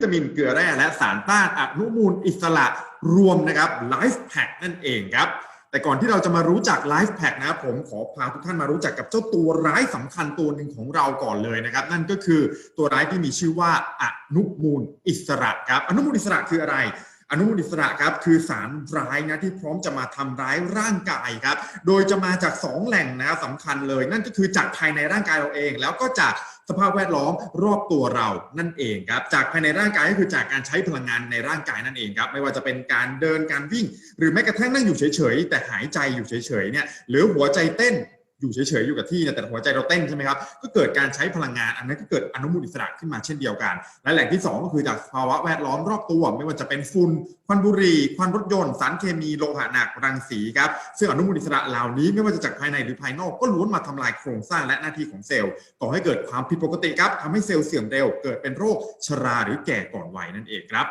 วิตามินเกลือแร่และสารต้านอนุมูลอิสระรวมนะครับไลฟ์แพ k นั่นเองครับแต่ก่อนที่เราจะมารู้จักไลฟ์แพ k นะครับผมขอพาทุกท่านมารู้จักกับเจ้าตัวร้ายสำคัญตัวหนึ่งของเราก่อนเลยนะครับ นั่นก็คือตัวร้ายที่มีชื่อว่าอนุมูลอิสระครับอนุมูลอิสระคืออะไรอนุมูลอิสระครับคือสารร้ายนะที่พร้อมจะมาทำร้ายร่างกายครับ โดยจะมาจาก 2 แหล่งนะครับสำคัญเลย นั่นก็คือจากภายในร่างกายเราเอง แล้วก็จาก สภาพแวดล้อมรอบตัวเรานั่นเองครับจากภายในร่างกายก็คือจากการใช้พลังงานในร่างกายนั่นเองครับไม่ว่าจะเป็นการเดินการวิ่ง หรือแม้กระทั่งนั่งอยู่เฉยๆ แต่หายใจอยู่เฉยๆเนี่ยหรือหัวใจเต้น อยู่เฉยๆอยู่กับที่นะแต่หัวใจเราเต้นใช่ไหมครับก็เกิดการใช้พลังงานอันนั้นก็เกิดอนุมูลอิสระขึ้นมาเช่นเดียวกัน และแหล่งที่ 2 ก็คือจากภาวะแวดล้อมรอบตัว ไม่ว่าจะเป็นฝุ่นควันบุหรี่ควันรถยนต์สารเคมีโลหะหนักรังสีครับซึ่งอนุมูลอิสระเหล่านี้ไม่ว่าจะจากภายในหรือภายนอกก็ล้วนมาทำลายโครงสร้างและหน้าที่ของเซลล์ก่อให้เกิดความผิดปกติครับทำให้เซลล์เสื่อมเร็ว เกิดเป็นโรคชราหรือแก่ก่อนวัยนั่นเองครับ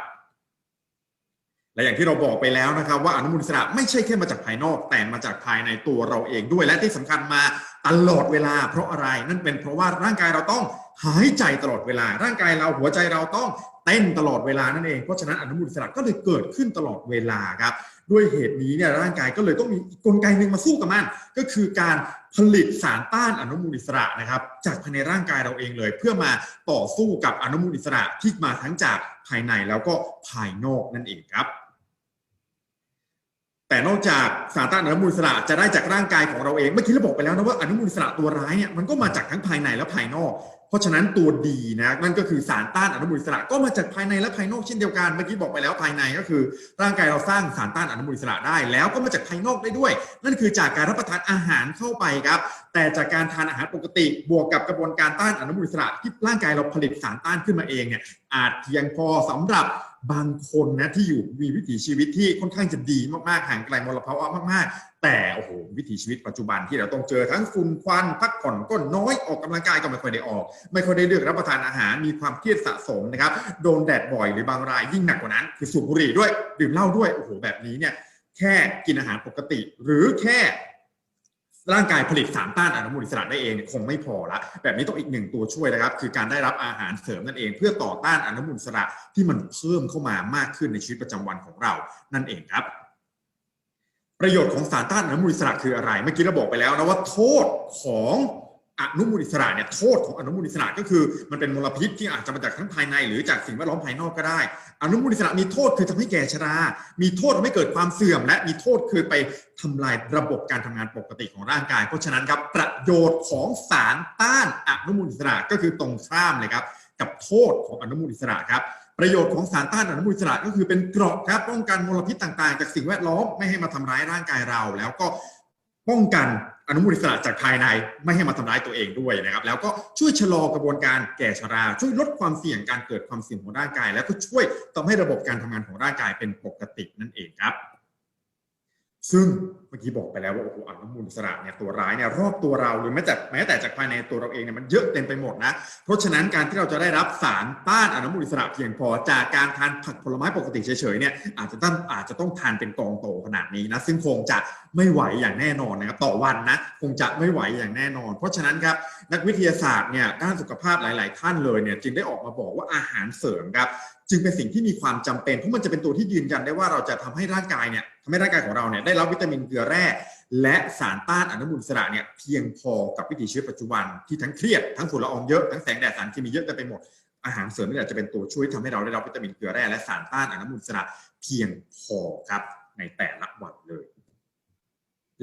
และอย่างที่เราบอกไปแล้วนะครับว่าอนุมูลอิสระไม่ใช่แค่มาจากภายนอก แต่มาจากภายในตัวเราเองด้วยและที่สำคัญมาตลอดเวลา เพราะอะไรนั่นเป็นเพราะว่าร่างกายเราต้องหายใจตลอดเวลา ร่างกายเราหัวใจเราต้องเต้นตลอดเวลานั่นเองเพราะฉะนั้นอนุมูลอิสระก็เลยเกิดขึ้นตลอดเวลาครับด้วยเหตุนี้เนี่ยร่างกายก็เลยต้องมีกลไกหนึ่งมาสู้กับมันก็คือการผลิตสารต้านอนุมูลอิสระนะครับ จากภายในร่างกายเราเองเลย เพื่อมาต่อสู้กับอนุมูลอิสระที่มาทั้งจากภายในแล้วก็ภายนอกนั่นเองครับ แต่นอกจากสารต้านอนุมูลอิสระจะได้จากร่างกายของเราเองเมื่อกี้เราบอกไปแล้วนะว่าอนุมูลอิสระตัวร้ายเนี่ยมันก็มาจากทั้งภายในและภายนอก เพราะฉะนั้นตัวดีนะนั่นก็คือสารต้านอนุมูลอิสระก็มาจากภายในและภายนอกเช่นเดียวกันเมื่อกี้บอกไปแล้วภายในก็คือ ร่างกายเราสร้างสารต้านอนุมูลอิสระได้ แล้วก็มาจากภายนอกได้ด้วย นั่นคือจากการรับประทานอาหารเข้าไปครับแต่จากการทานอาหารปกติบวกกับกระบวนการต้านอนุมูลอิสระที่ร่างกายเราผลิตสารต้านขึ้นมาเองเนี่ยอาจเพียงพอสำหรับ บางคนนะที่อยู่มีวิถีชีวิตที่ค่อนข้างจะดีมากๆห่างไกลมลภาวะมากๆ แต่โอ้โหวิถีชีวิตปัจจุบันที่เราต้องเจอทั้งฝุ่นควันพักผ่อนก็น้อยออกกำลังกายก็ไม่ค่อยได้ออก ไม่ค่อยได้เลือกรับประทานอาหารมีความเครียดสะสมนะครับโดนแดดบ่อยหรือบางรายยิ่งหนักกว่านั้น คือสูบบุหรี่ด้วยดื่มเหล้าด้วยโอ้โหแบบนี้เนี่ยแค่กินอาหารปกติ หรือแค่ ร่างกายผลิตสารต้านอนุมูลอิสระได้เองเนี่ยคงไม่พอละ แบบนี้ต้องอีกหนึ่งตัวช่วยนะครับ คือการได้รับอาหารเสริมนั่นเอง เพื่อต่อต้านอนุมูลอิสระที่มันเพิ่มเข้ามามากขึ้นในชีวิตประจำวันของเรานั่นเองครับ ประโยชน์ของสารต้านอนุมูลอิสระคืออะไรเมื่อกี้เราบอกไปแล้วนะว่าโทษของ อนุมูลอิสระเนี่ยโทษของอนุมูลอิสระก็คือมันเป็นมลพิษที่อาจจะมาจากทั้งภายใน หรือจากสิ่งแวดล้อมภายนอกก็ได้ อนุมูลอิสระมีโทษคือทำให้แก่ชรา มีโทษทำให้เกิดความเสื่อม และมีโทษคือไปทำลายระบบการทำงานปกติของร่างกาย เพราะฉะนั้นครับประโยชน์ของสารต้านอนุมูลอิสระก็คือตรงข้ามเลยครับกับโทษของอนุมูลอิสระครับประโยชน์ของสารต้านอนุมูลอิสระก็คือเป็นเกราะครับป้องกันมลพิษต่างๆ จากสิ่งแวดล้อมไม่ให้มาทำร้ายร่างกายเรา แล้วก็ ป้องกันอนุมูลอิสระจากภายในไม่ให้มาทำร้ายตัวเองด้วยนะครับ แล้วก็ช่วยชะลอกระบวนการแก่ชรา ช่วยลดความเสี่ยงการเกิดความเสี่ยงของร่างกาย แล้วก็ช่วยทำให้ระบบการทำงานของร่างกายเป็นปกตินั่นเองครับ ซึ่งเมื่อกี้บอกไปแล้วว่าโอ้โหอนุมูลอิสระเนี่ยตัวร้ายเนี่ยรอบตัวเราหรือแม้แต่แม้แต่จากภายในตัวเราเองเนี่ยมันเยอะเต็มไปหมดนะ เพราะฉะนั้นการที่เราจะได้รับสารต้านอนุมูลอิสระเพียงพอจากการทานผักผลไม้ปกติเฉยๆเนี่ยอาจจะต้องอาจจะต้องทานเป็นกองโตขนาดนี้นะซึ่งคงจะไม่ไหวอย่างแน่นอนนะครับต่อวันนะคงจะไม่ไหวอย่างแน่นอน เพราะฉะนั้นครับนักวิทยาศาสตร์เนี่ยด้านสุขภาพหลาย ๆ ท่านเลยเนี่ยจึงได้ออกมาบอกว่าอาหารเสริมครับจึงเป็นสิ่งที่มีความจำเป็นเพราะมันจะเป็นตัวที่ยืนยันได้ว่าเราจะทำให้ร่างกายเนี่ยำให้ร่างกายของเราเนี่ยได้รับวิตามินเกลือแร่และสารต้านอนุมูลอิสระเนี่ยเพียงพอกับวิถีชีวิตปัจจุบันที่ทั้งเครียดทั้งฝุ่นละอองเยอะทั้งแสงแดดสารเคมีเยอะแต่ไปหมดอาหารเสริมนี่แหละจะเป็นตัวช่วยทำให้เราได้รับวิตามินเกลือแร่และสารต้านอนุมูลอิสระเพียงพอครับในแต่ละวันเลย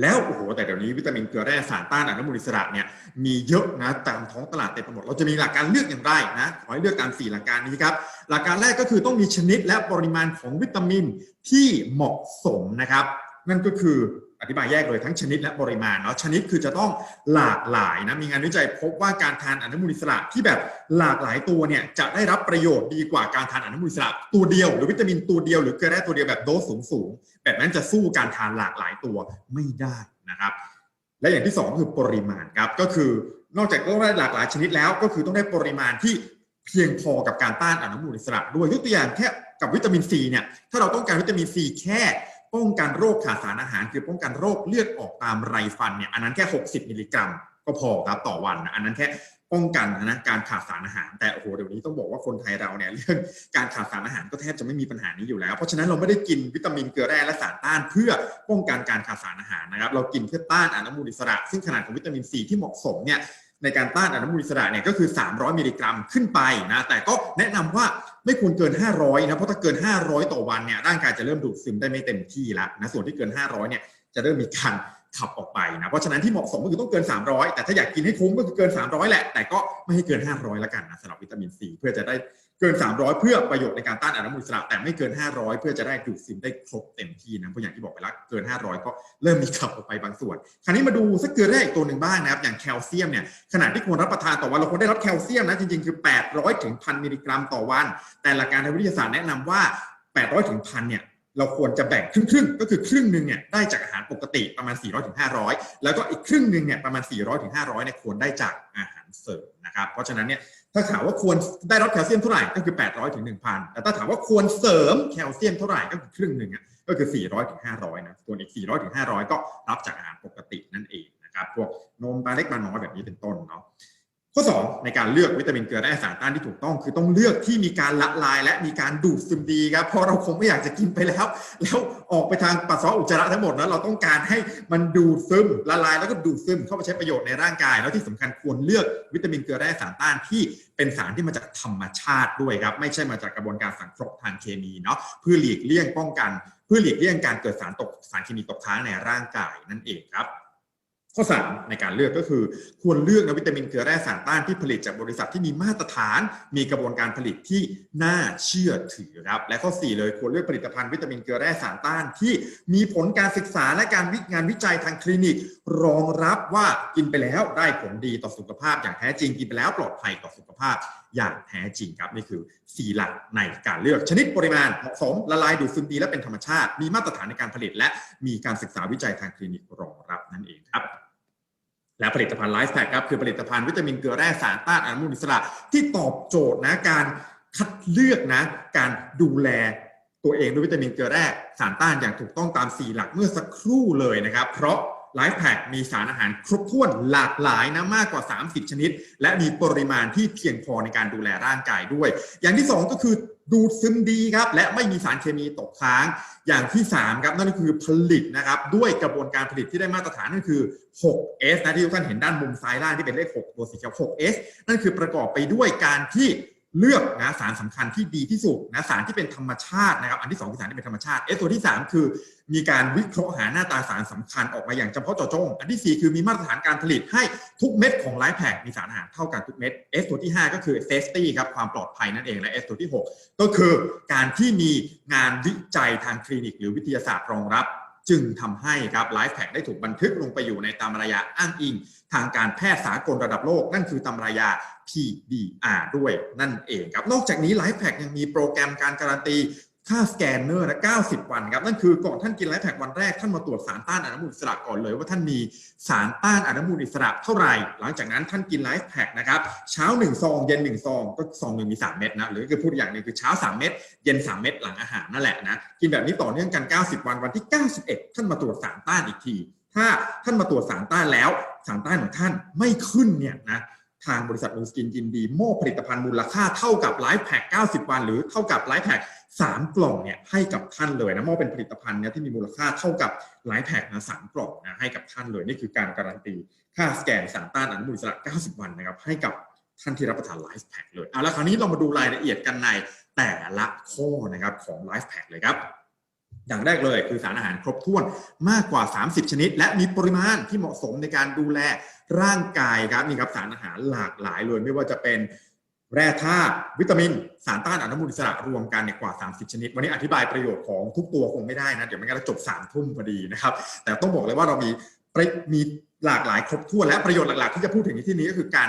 แล้วโอ้โหแต่เดี๋ยวนี้วิตามินเกลือแร่สารต้านอนุมูลอิสระเนี่ยมีเยอะนะตามท้องตลาดเต็มไปหมดเราจะมีหลักการเลือกอย่างไรนะขอให้เลือกตามสี่หลักการนี้ครับหลักการแรกก็คือต้องมีชนิดและปริมาณของวิตามินที่เหมาะสมนะครับนั่นก็คืออธิบายแยกเลยทั้งชนิดและปริมาณเนาะชนิดคือจะต้องหลากหลายนะมีงานวิจัยพบว่าการทานอนุมูลอิสระที่แบบหลากหลายตัวเนี่ยจะได้รับประโยชน์ดีกว่าการทานอนุมูลอิสระตัวเดียว หรือวิตามินตัวเดียวหรือเกลือแร่ตัวเดียวแบบโดสสูงสูง แบบนั้นจะสู้การทานหลากหลายตัวไม่ได้นะครับ และอย่างที่สองคือปริมาณครับก็คือนอกจากต้องได้หลากหลายชนิดแล้ว ก็คือต้องได้ปริมาณที่เพียงพอกับการต้านอนุมูลอิสระด้วยยกตัวอย่างแค่กับวิตามินซีเนี่ยถ้าเราต้องการวิตามินซีแค่ป้องกันโรคขาดสารอาหาร คือป้องกันโรคเลือดออกตามไรฟันเนี่ยอันนั้นแค่ 60 มิลลิกรัม ก็พอครับต่อวัน อันนั้นแค่ป้องกันนะการขาดสารอาหาร แต่โอ้โหเดี๋ยวนี้ต้องบอกว่าคนไทยเราเนี่ยเรื่องการขาดสารอาหารก็แทบจะไม่มีปัญหานี้อยู่แล้ว เพราะฉะนั้นเราไม่ได้กินวิตามินเกลือแร่และสารต้าน เพื่อป้องกันการขาดสารอาหารนะครับ เรากินเพื่อต้านอนุมูลอิสระ ซึ่งขนาดของวิตามินซีที่เหมาะสมเนี่ยในการต้านอนุมูลอิสระเนี่ยก็คือ 300 มิลลิกรัมขึ้นไปนะ แต่ก็แนะนำว่าไม่ควรเกิน 500 นะ เพราะถ้าเกิน 500 ต่อวันเนี่ยร่างกายจะเริ่มดูดซึมได้ไม่เต็มที่แล้วนะ ส่วนที่เกิน 500 เนี่ยจะเริ่มมีการ ขับออกไปนะ เพราะฉะนั้นที่เหมาะสมก็คือต้องเกิน 300 แต่ถ้าอยากกินให้คุ้มก็คือเกิน 300 แหละ แต่ก็ไม่ให้เกิน 500 ละกันนะสำหรับวิตามินซีเพื่อจะได้เกิน 300 เพื่อประโยชน์ในการต้านอนุมูลอิสระแต่ไม่เกิน 500 เพื่อจะได้ดูดซึมได้ครบเต็มที่นะเพราะอย่างที่บอกไปแล้วเกิน 500 ก็เริ่มมีขับออกไปบางส่วน คราวนี้มาดูสักเกลือแร่อีกตัวหนึ่งบ้างนะครับ อย่างแคลเซียมเนี่ยขนาดที่ควรรับประทานต่อวันเราควรได้รับแคลเซียมนะจริงๆคือ 800ถึง1,000มิลลิกรัมต่อวัน แต่หลักการทางวิทยาศาสตร์แนะนำว่า 800ถึง1,000เนี่ย เราควรจะแบ่งครึ่งๆ ก็คือครึ่งหนึ่งเนี่ยได้จากอาหารปกติประมาณ 400ถึง500 แล้วก็อีกครึ่งหนึ่งเนี่ยประมาณ400ถึง500เนี่ยควรได้จากอาหารเสริมนะครับ เพราะฉะนั้นเนี่ยถ้าถามว่าควรได้รับแคลเซียมเท่าไหร่ก็คือ 800ถึง1,000 แต่ถ้าถามว่าควรเสริมแคลเซียมเท่าไหร่ก็คือครึ่งหนึ่งอะก็คือ 400ถึง500นะส่วนอีก 400ถึง500 ก็รับจากอาหารปกตินั่นเองนะครับพวกนมปลาเล็กปลาน้อยแบบนี้เป็นต้นเนาะ ข้อ 2 ในการเลือกวิตามินเกลือแร่สารต้านที่ถูกต้องคือต้องเลือกที่มีการละลายและมีการดูดซึมดีครับเพราะเราคงไม่อยากจะกินไปแล้ว แล้วออกไปทางปัสสาวะอุจจาระทั้งหมดนะเราต้องการให้มันดูดซึมละลายแล้วก็ดูดซึมเข้าไปใช้ประโยชน์ในร่างกาย แล้วที่สำคัญควรเลือกวิตามินเกลือแร่สารต้านที่เป็นสารที่มาจากธรรมชาติด้วยครับไม่ใช่มาจากกระบวนการสังเคราะห์ทางเคมีเนาะเพื่อหลีกเลี่ยงป้องกัน เพื่อหลีกเลี่ยงการเกิดสารตกสารเคมีตกค้างในร่างกายนั่นเองครับ ข้อ 3 ในการเลือกก็คือ ควรเลือกนะวิตามินเกลือแร่สารต้านที่ผลิตจากบริษัทที่มีมาตรฐาน มีกระบวนการผลิตที่น่าเชื่อถือครับและข้อ 4 เลยควรเลือกผลิตภัณฑ์วิตามินเกลือแร่สารต้านที่มีผลการศึกษาและการวิงานวิจัยทางคลินิก รองรับว่ากินไปแล้วได้ผลดีต่อสุขภาพ อย่างแท้จริงกินไปแล้วปลอดภัยต่อสุขภาพอย่างแท้จริงครับนี่คือ 4 หลักในการเลือกชนิดปริมาณเหมาะสมละลายดูดซึมดีและเป็นธรรมชาติ มีมาตรฐานในการผลิต และมีการศึกษาวิจัยทางคลินิกรองรับนั่นเองครับ และผลิตภัณฑ์ไลฟ์แพคครับคือผลิตภัณฑ์วิตามินเกลือแร่สารต้านอนุมูลอิสระที่ตอบโจทย์นะการคัดเลือกนะ การดูแลตัวเองด้วยวิตามินเกลือแร่สารต้านอย่างถูกต้องตาม 4 หลักเมื่อสักครู่เลยนะครับ เพราะไลฟ์แพคมีสารอาหารครบถ้วนหลากหลายนะมากกว่า 30 ชนิด และมีปริมาณที่เพียงพอในการดูแลร่างกายด้วย อย่างที่ 2 ก็คือ ดูดซึมดีครับ และไม่มีสารเคมีตกค้างอย่างที่ 3 ครับนั่นก็คือผลิตนะครับ ด้วยกระบวนการผลิตที่ได้มาตรฐานนั่นคือ 6S นะที่ทุกท่านเห็นด้านมุมซ้ายล่างที่เป็นเลข 6 ตัวสีเขียว 6S นั่นคือประกอบไปด้วยการที่ เลือกนะสารสำคัญที่ดีที่สุดนะสารที่เป็นธรรมชาตินะครับ อันที่2คือสารที่เป็นธรรมชาติ S ตัวที่ 3 คือ มีการวิเคราะห์หาหน้าตาสารสำคัญออกมาอย่างเฉพาะเจาะจง อันที่ 4 คือมีมาตรฐานการผลิตให้ทุกเม็ดของไลฟ์แพคมีสารอาหารเท่ากันทุกเม็ด S ตัวที่ 5 ก็คือ safety ครับความปลอดภัยนั่นเองและ S ตัวที่ 6 ก็คือการที่มีงานวิจัยทางคลินิก หรือวิทยาศาสตร์รองรับจึงทำให้ครับไลฟ์แพคได้ถูกบันทึกลงไปอยู่ในตำรายาอ้างอิง ทางการแพทย์สากลระดับโลก นั่นคือตำรายา PDR ด้วยนั่นเองครับ นอกจากนี้ไลฟ์แพคยังมีโปรแกรมการการันตีค่าสแกนเนอร์นะ90 วันครับ นั่นคือก่อนท่านกินไลฟ์แพควันแรก ท่านมาตรวจสารต้านอนุมูลอิสระก่อนเลยว่าท่านมีสารต้านอนุมูลอิสระเท่าไหร่ หลังจากนั้นท่านกินไลฟ์แพคนะครับ เช้า 1 ซอง เย็น 1 ซอง ก็ซองหนึ่งมี 3 เม็ดนะ หรือคือพูดอย่างหนึงคือเช้า 3 เม็ด เย็น 3 เม็ดหลังอาหารนั่นแหละนะ กินแบบนี้ต่อเนื่องกัน 90 วัน วันที่ 91 ท่านมาตรวจสารต้านอีกที ถ้าท่านมาตรวจสารต้านแล้ว สารต้านของท่านไม่ขึ้นเนี่ยนะทางบริษัทนูสกินยินดีมอบผลิตภัณฑ์มูลค่าเท่ากับไลฟ์แพ็ก90 วัน หรือเท่ากับไลฟ์แพ็ก3กล่องเนี่ยให้กับท่านเลยนะมอบเป็นผลิตภัณฑ์เนี่ยที่มีมูลค่าเท่ากับไลฟ์แพ็กนะสามกล่องนะให้กับท่านเลยนี่คือการการันตีค่าสแกนสารต้านอนุมูลอิสระ 90 วันนะครับให้กับท่านที่รับประทานไลฟ์แพ็กเลยเอาละคราวนี้เรามาดูรายละเอียดกันในแต่ละข้อนะครับของไลฟ์แพ็กเลยครับ อย่างแรกเลยคือสารอาหารครบถ้วนมากกว่า 30 ชนิด และมีปริมาณที่เหมาะสมในการดูแลร่างกายครับนี่ครับสารอาหารหลากหลายเลยไม่ว่าจะเป็นแร่ธาตุวิตามิน สารต้านอนุมูลอิสระรวมกันเนี่ยกว่า 30 ชนิด วันนี้อธิบายประโยชน์ของทุกตัวคงไม่ได้นะ เดี๋ยวไม่งั้นเราจบ3ทุ่มพอดีนะครับ แต่ต้องบอกเลยว่าเรามีมีหลากหลายครบถ้วนและประโยชน์หลักๆ ที่จะพูดถึงในที่นี้ก็คือการ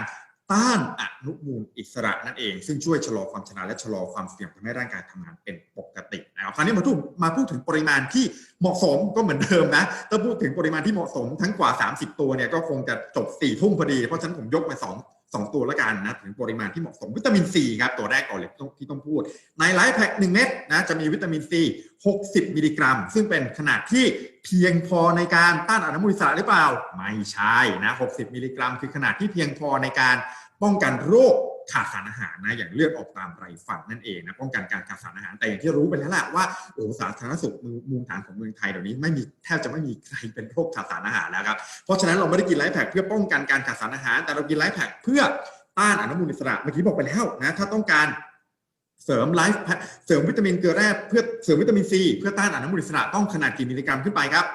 ต้านอนุมูลอิสระนั่นเอง ซึ่งช่วยชะลอความชราและชะลอความเสี่ยงทำให้ร่างกายทำงานเป็นปกตินะครับคราวนี้มาพูดมาพูดถึงปริมาณที่เหมาะสมก็เหมือนเดิมนะถ้าพูดถึงปริมาณที่เหมาะสมทั้งกว่า 30 ตัวเนี่ยก็คงจะจบ4ทุ่มพอดี เพราะฉะนั้นผมยกมา2 2 ตัวละกันนะถึงปริมาณที่เหมาะสมวิตามินซีครับตัวแรกก่อนเลยที่ต้องพูด ในไลฟ์แพ็ค1เม็ดนะจะมีวิตามินซี 60 มิลลิกรัม ซึ่งเป็นขนาดที่เพียงพอในการต้านอนุมูลอิสระหรือเปล่า ไม่ใช่นะ 60 มิลลิกรัม คือขนาดที่เพียงพอในการป้องกันโรค ขาดสารอาหารนะอย่างเลือดออกตามไรฟันนั่นเองนะป้องกันการขาดสารอาหารแต่อย่างที่รู้ไปแล้วแหละว่าโอ้สาธารณสุขมูลฐานของเมืองไทยเดี๋ยวนี้ไม่มีแทบจะไม่มีใครเป็นโรคขาดสารอาหารแล้วครับเพราะฉะนั้นเราไม่ได้กินไลฟ์แพคเพื่อป้องกันการขาดสารอาหาร แต่เรากินไลฟ์แพคเพื่อต้านอนุมูลอิสระเมื่อกี้บอกไปแล้วนะถ้าต้องการเสริมไลฟ์เสริมวิตามินเกลือแร่เพื่อเสริมวิตามินซีเพื่อต้านอนุมูลอิสระต้องขนาดกี่มิลลิกรัมขึ้นไปครับ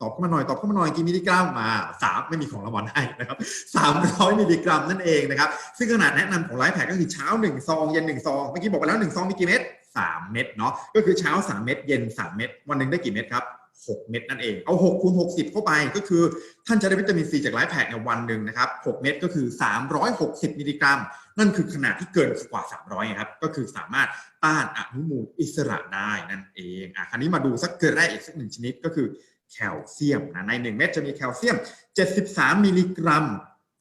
ตอบเข้ามาหน่อยตอบเข้ามาหน่อยกี่มิลลิกรัมมาสามไม่มีของรางวัลให้นะครับสามร้อยมิลลิกรัมนั่นเองนะครับ ซึ่งขนาดแนะนำของไลฟ์แพคก็คือเช้าหนึ่งซองเย็นหนึ่งซองเมื่อกี้บอกไปแล้วหนึ่งซองมีกี่เม็ดสามเม็ดเนาะก็คือเช้าสามเม็ดเย็นสามเม็ดวันหนึ่งได้กี่เม็ดครับหกเม็ดนั่นเอง เอาหกคูณหกสิบเข้าไปก็คือ ท่านจะได้วิตามินซีจากไลฟ์แพคในวันหนึ่งนะครับหกเม็ดก็คือสามร้อยหกสิบมิลลิกรัม นั่นคือขนาดที่เกินกว่า 300 ครับ ก็คือสามารถต้านอนุมูลอิสระได้นั่นเอง อะ คราวนี้มาดูสักเกลือแร่อีกสักหนึ่งชนิดก็คือ แคลเซียมนะใน 1 เม็ดจะมีแคลเซียม 73 มิลลิกรัม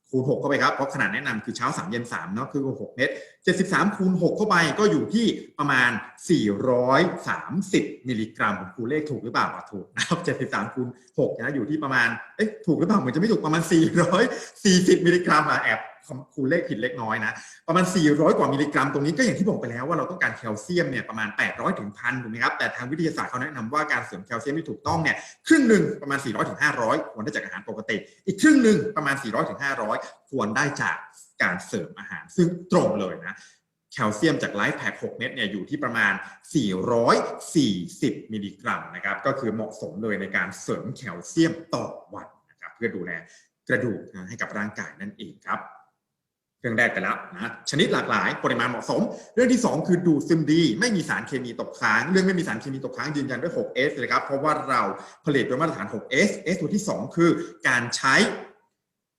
คูณ6เข้าไปครับ เพราะขนาดแนะนำคือเช้า 3 เย็น3เนาะคือ 6 เม็ด73 คูณ 6 เข้าไปก็อยู่ที่ประมาณ 430 มิลลิกรัมผมคูณเลขถูกหรือเปล่าถูกนะครับ73 คูณ6นะอยู่ที่ประมาณเอ๊ะถูกหรือเปล่าเหมือนจะไม่ถูกประมาณ 440 มิลลิกรัมอะแอบ คูณเลขผิดเล็กน้อยนะ ประมาณ 400 กว่ามิลลิกรัมตรงนี้ก็อย่างที่บอกไปแล้วว่าเราต้องการแคลเซียมเนี่ยประมาณ 800ถึงพันถูกไหมครับ แต่ทางวิทยาศาสตร์เขาแนะนำว่าการเสริมแคลเซียมที่ถูกต้องเนี่ยครึ่งหนึ่งประมาณ 400ถึง500 ควรได้จากอาหารปกติ อีกครึ่งหนึ่งประมาณ 400ถึง500 ควรได้จากการเสริมอาหาร ซึ่งตรงเลยนะแคลเซียมจากไลฟ์แพค6เม็ดเนี่ยอยู่ที่ประมาณ 440 มิลลิกรัมนะครับก็คือเหมาะสมเลยในการเสริมแคลเซียมต่อวันนะครับเพื่อดูแลกระดูกนะให้กับร่างกายนั่นเองครับ เรื่องแรกไปแล้วนะชนิดหลากหลายปริมาณเหมาะสม เรื่องที่ 2 คือดูดซึมดี ไม่มีสารเคมีตกค้าง เรื่องไม่มีสารเคมีตกค้างยืนยันด้วย 6S เลยครับเพราะว่าเราผลิตด้วยมาตรฐาน 6S S ตัวที่ 2 คือการใช้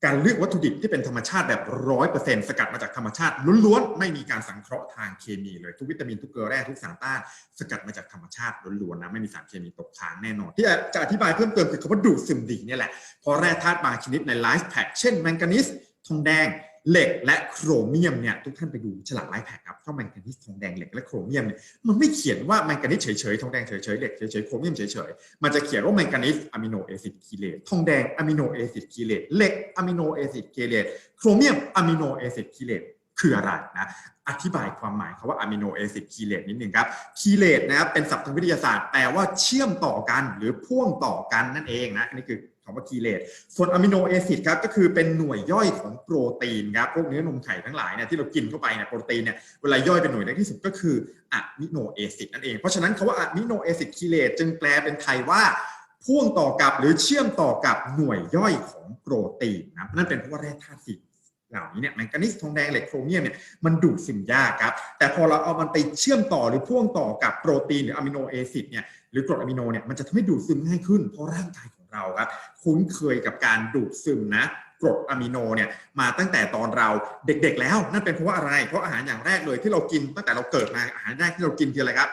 การเลือกวัตถุดิบที่เป็นธรรมชาติแบบ100%สกัดมาจากธรรมชาติล้วนๆ ไม่มีการสังเคราะห์ทางเคมีเลย ทุกวิตามินทุกเกลือแร่ทุกสารต้านสกัดมาจากธรรมชาติล้วนๆนะไม่มีสารเคมีตกค้างแน่นอน ที่จะอธิบายเพิ่มเติมคือคำว่าดูดซึมดีเนี่ยแหละเพราะแร่ธาตุบางชนิดในไลฟ์แพคเช่นแมงกานีสทองแดง เหล็กและโครเมียมเนี่ยทุกท่านไปดูฉลากไลฟ์แพคครับเข้าแมงกานีสทองแดงเหล็กและโครเมียมเนี่ยมันไม่เขียนว่าแมงกานีสเฉยๆทองแดงเฉยๆเหล็กเฉยๆโครเมียมเฉยๆมันจะเขียนว่าแมงกานีสอะมิโนแอซิดคีเลตทองแดงอะมิโนแอซิดคีเลตเหล็กอะมิโนแอซิดคีเลตโครเมียมอะมิโนแอซิดคีเลตคืออะไรนะอธิบายความหมายคำว่าอะมิโนแอซิดคีเลตนิดหนึ่งครับคีเลตนะครับเป็นศัพท์ทางวิทยาศาสตร์แปลว่าเชื่อมต่อกันหรือพ่วงต่อกันนั่นเองนะอันนี้คือ คำว่าคีเลตส่วนอะมิโนแอซิดครับก็คือเป็นหน่วยย่อยของโปรตีนครับพวกเนื้อนมไข่ทั้งหลายเนี่ยที่เรากินเข้าไปเนี่ยโปรตีนเนี่ยเวลาย่อยเป็นหน่วยเล็กที่สุดก็คืออะมิโนแอซิดนั่นเองเพราะฉะนั้นคำว่าอะมิโนแอซิดคีเลตจึงแปลเป็นไทยว่าพ่วงต่อกับหรือเชื่อมต่อกับหน่วยย่อยของโปรตีนนะนั่นเป็นเพราะว่าแร่ธาตุสีเหล่านี้เนี่ยแมงกานีสทองแดงเหล็กโครเมียมเนี่ยมันดูดซึมยากครับ แต่พอเราเอามันไปเชื่อมต่อหรือพ่วงต่อกับโปรตีนหรืออะมิโนแอซิดเนี่ยหรือกรดอะมิโนเนี่ยมันจะทำให้ดูดซึมง่ายขึ้นเพราะร่างกาย เราครับ คุ้นเคยกับการดูดซึมนะกรดอะมิโนเนี่ยมาตั้งแต่ตอนเราเด็กๆแล้ว นั่นเป็นเพราะว่าอะไร เพราะอาหารอย่างแรกเลยที่เรากินตั้งแต่เราเกิดมาอาหารแรกที่เรากินคืออะไรครับ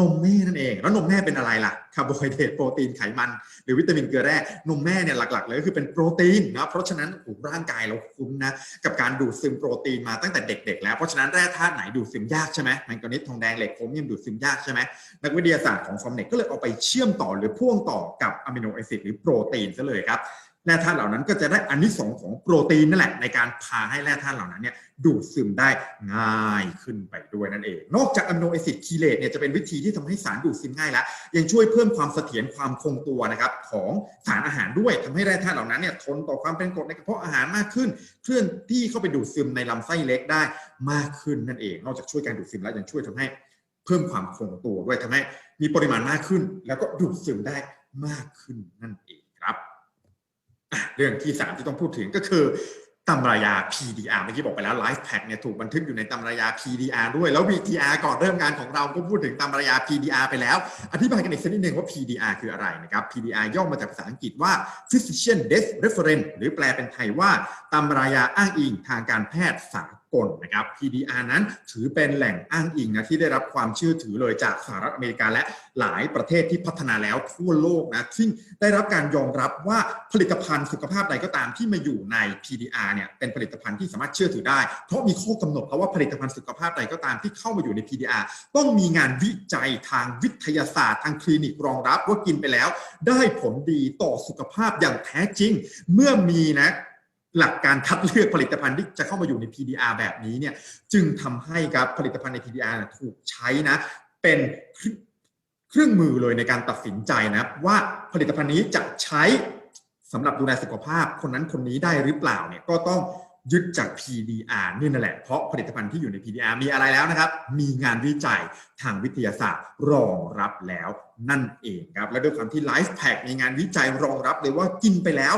นมแม่นั่นเอง แล้วนมแม่เป็นอะไรล่ะคาร์โบไฮเดรตโปรตีนไขมัน หรือวิตามินเกลือแร่นมแม่เนี่ยหลักๆเลยก็คือเป็นโปรตีนนะเพราะฉะนั้นโอ้ร่างกายเราคุ้นนะกับการดูดซึมโปรตีนมาตั้งแต่เด็ก ๆ แล้วเพราะฉะนั้นแร่ธาตุไหนดูดซึมยากใช่ไหมแมงกานีสทองแดงเหล็กโครเมียมดูดซึมยากใช่ไหมนักวิทยาศาสตร์ของฟอร์เน็ตก็เลยเอาไปเชื่อมต่อหรือพ่วงต่อกับอะมิโนแอซิดหรือโปรตีนซะเลยครับ แร่ธาตุเหล่านั้นก็จะได้อนิสงส์ของโปรตีนนั่นแหละในการพาให้แร่ธาตุเหล่านั้นเนี่ยดูดซึมได้ง่ายขึ้นไปด้วยนั่นเอง นอกจากอะมิโนแอซิดคีเลตเนี่ยจะเป็นวิธีที่ทำให้สารดูดซึมง่ายแล้ว ยังช่วยเพิ่มความเสถียรความคงตัวนะครับของสารอาหารด้วยทำให้แร่ธาตุเหล่านั้นเนี่ยทนต่อความเป็นกรดในกระเพาะอาหารมากขึ้น เคลื่อนที่เข้าไปดูดซึมในลำไส้เล็กได้มากขึ้นนั่นเอง นอกจากช่วยการดูดซึมแล้วยังช่วยทำให้เพิ่มความคงตัวด้วยทำให้มีปริมาณมากขึ้น แล้วก็ดูดซึมได้มากขึ้นนั่นเอง เรื่องที่ 3 ที่ต้องพูดถึงก็คือตำรายา PDR เมื่อกี้บอกไปแล้ว Life Pack เนี่ยถูกบันทึกอยู่ในตำรายา PDR ด้วย แล้ว VTR ก่อนเริ่มงานของเราก็พูดถึงตำรายา PDR ไปแล้ว อธิบายกันอีกสักนิดนึงว่า PDR คืออะไรนะครับ PDR ย่อมาจากภาษาอังกฤษว่า Physician Desk Reference หรือแปลเป็นไทยว่าตำรายาอ้างอิงทางการแพทย์สาก ลนะครับ PDR นั้นถือเป็นแหล่งอ้างอิงนะที่ได้รับความเชื่อถือเลยจากสหรัฐอเมริกาและหลายประเทศที่พัฒนาแล้วทั่วโลกนะซึ่งได้รับการยอมรับว่าผลิตภัณฑ์สุขภาพใดก็ตามที่มาอยู่ใน PDR เนี่ยเป็นผลิตภัณฑ์ที่สามารถเชื่อถือได้ เพราะมีข้อกำหนดแล้วว่าผลิตภัณฑ์สุขภาพใดก็ตามที่เข้ามาอยู่ใน PDR ต้องมีงานวิจัยทางวิทยาศาสตร์ ทางคลินิกรองรับว่ากินไปแล้ว ได้ผลดีต่อสุขภาพอย่างแท้จริง เมื่อมีนะ หลักการคัดเลือกผลิตภัณฑ์ที่จะเข้ามาอยู่ใน PDR แบบนี้เนี่ยจึงทำให้ครับผลิตภัณฑ์ใน PDR ถูกใช้นะเป็นเครื่องมือเลยในการตัดสินใจนะว่าผลิตภัณฑ์นี้จะใช้สำหรับดูแลสุขภาพคนนั้นคนนี้ได้หรือเปล่าเนี่ยก็ต้อง ยึดจาก PDR นี่นั่นแหละ เพราะผลิตภัณฑ์ที่อยู่ใน PDR มีอะไรแล้วนะครับ มีงานวิจัยทางวิทยาศาสตร์รองรับแล้วนั่นเองครับ และด้วยความที่ Life Pack มีงานวิจัยรองรับเลยว่ากินไปแล้ว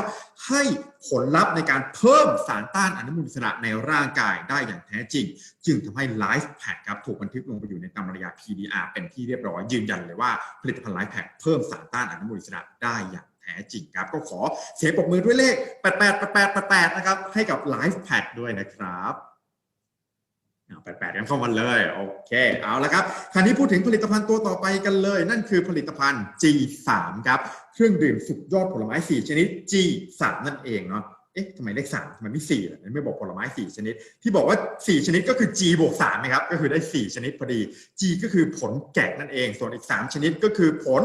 ให้ผลลัพธ์ในการเพิ่มสารต้านอนุมูลอิสระในร่างกายได้อย่างแท้จริง จึงทำให้ Life Pack ครับถูกบันทึกลงไปอยู่ในตำรายา PDR เป็นที่เรียบร้อยยืนยันเลยว่าผลิตภัณฑ์ Life Pack เพิ่มสารต้านอนุมูลอิสระได้อย่าง แท้จริงครับ ก็ขอเสียงปรบมือด้วยเลข 888888นะครับ ให้กับ Life Pack ด้วยนะครับเอา88กันเข้ามาเลย โอเค เอาละครับ คราวนี้พูดถึงผลิตภัณฑ์ตัวต่อไปกันเลย นั่นคือผลิตภัณฑ์ G3 ครับ เครื่องดื่มสุดยอดผลไม้ 4 ชนิด G3 นั่นเองเนาะเอ๊ะทำไมเลข3ทำไมไม่4ล่ะไม่บอกผลไม้4ชนิด ที่บอกว่า4ชนิดก็คือ G บวก3นะครับ ก็คือได้4ชนิดพอดี G ก็คือผลแกะนั่นเอง ส่วนอีก3ชนิดก็คือผล